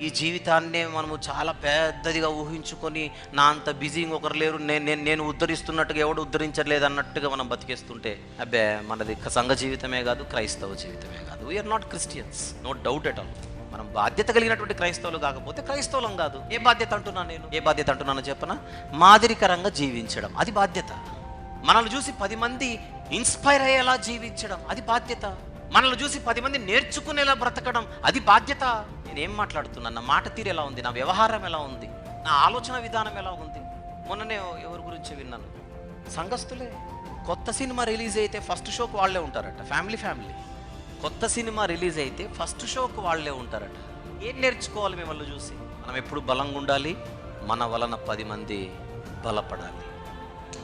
ఈ జీవితాన్నే మనము చాలా పెద్దదిగా ఊహించుకొని నా అంత బిజీ ఇంకొకరు లేరు నేను నేను నేను ఉద్ధరిస్తున్నట్టుగా ఎవడు ఉద్ధరించట్లేదు అన్నట్టుగా మనం బతికేస్తుంటే అబ్బే మనది సంఘ జీవితమే కాదు క్రైస్తవ జీవితమే కాదు. We are not Christians no doubt at all మనం బాధ్యత కలిగినటువంటి క్రైస్తవులు కాకపోతే క్రైస్తవులం కాదు. ఏ బాధ్యత అంటున్నాను నేను? ఏ బాధ్యత అంటున్నాను చెప్పనా? మాదిరికరంగా జీవించడం. అది బాధ్యత. మనల్ని చూసి పది మంది ఇన్స్పైర్ అయ్యేలా జీవించడం. అది బాధ్యత. మనల్ని చూసి పది మంది నేర్చుకునేలా బ్రతకడం. అది బాధ్యత. నేనేం మాట్లాడుతున్నాను? నా మాట తీరు ఎలా ఉంది? నా వ్యవహారం ఎలా ఉంది? నా ఆలోచన విధానం ఎలా ఉంది? మొన్ననే ఎవరి గురించి విన్నాను. సంఘస్థులే. కొత్త సినిమా రిలీజ్ అయితే ఫస్ట్ షోకు వాళ్ళే ఉంటారట. Family family. కొత్త సినిమా రిలీజ్ అయితే ఫస్ట్ షోకు వాళ్ళే ఉంటారట. ఏం నేర్చుకోవాలి మిమ్మల్ని చూసి? మనం ఎప్పుడు బలంగా ఉండాలి? మన వలన పది మంది బలపడాలి.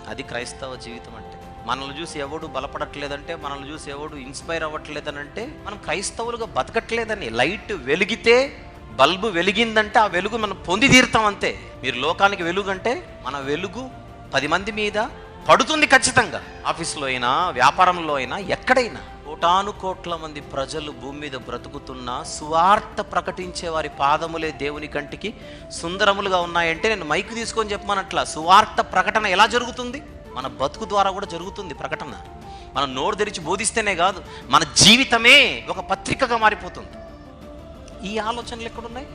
అది క్రైస్తవ జీవితం అంటే. మనల్ని చూసి ఎవడు బలపడట్లేదంటే మనల్ని చూసి ఎవడు ఇన్స్పైర్ అవ్వట్లేదనంటే మనం క్రైస్తవులుగా బతకట్లేదని. లైట్ వెలిగితే బల్బు వెలిగిందంటే ఆ వెలుగు మనం పొంది తీరుతాం అంతే. మీరు లోకానికి వెలుగు అంటే మన వెలుగు పది మంది మీద పడుతుంది ఖచ్చితంగా. ఆఫీస్లో అయినా వ్యాపారంలో అయినా ఎక్కడైనా. కోటాను కోట్ల మంది ప్రజలు భూమి మీద బ్రతుకుతున్నా సువార్త ప్రకటించే వారి పాదములే దేవుని కంటికి సుందరములుగా ఉన్నాయంటే నేను మైక్ తీసుకొని చెప్పమనట్లా సువార్త ప్రకటన ఎలా జరుగుతుంది? మన బతుకు ద్వారా కూడా జరుగుతుంది ప్రకటన. మనం నోరు తెరిచి బోధిస్తేనే కాదు మన జీవితమే ఒక పత్రికగా మారిపోతుంది. ఈ ఆలోచనలు ఎక్కడున్నాయి?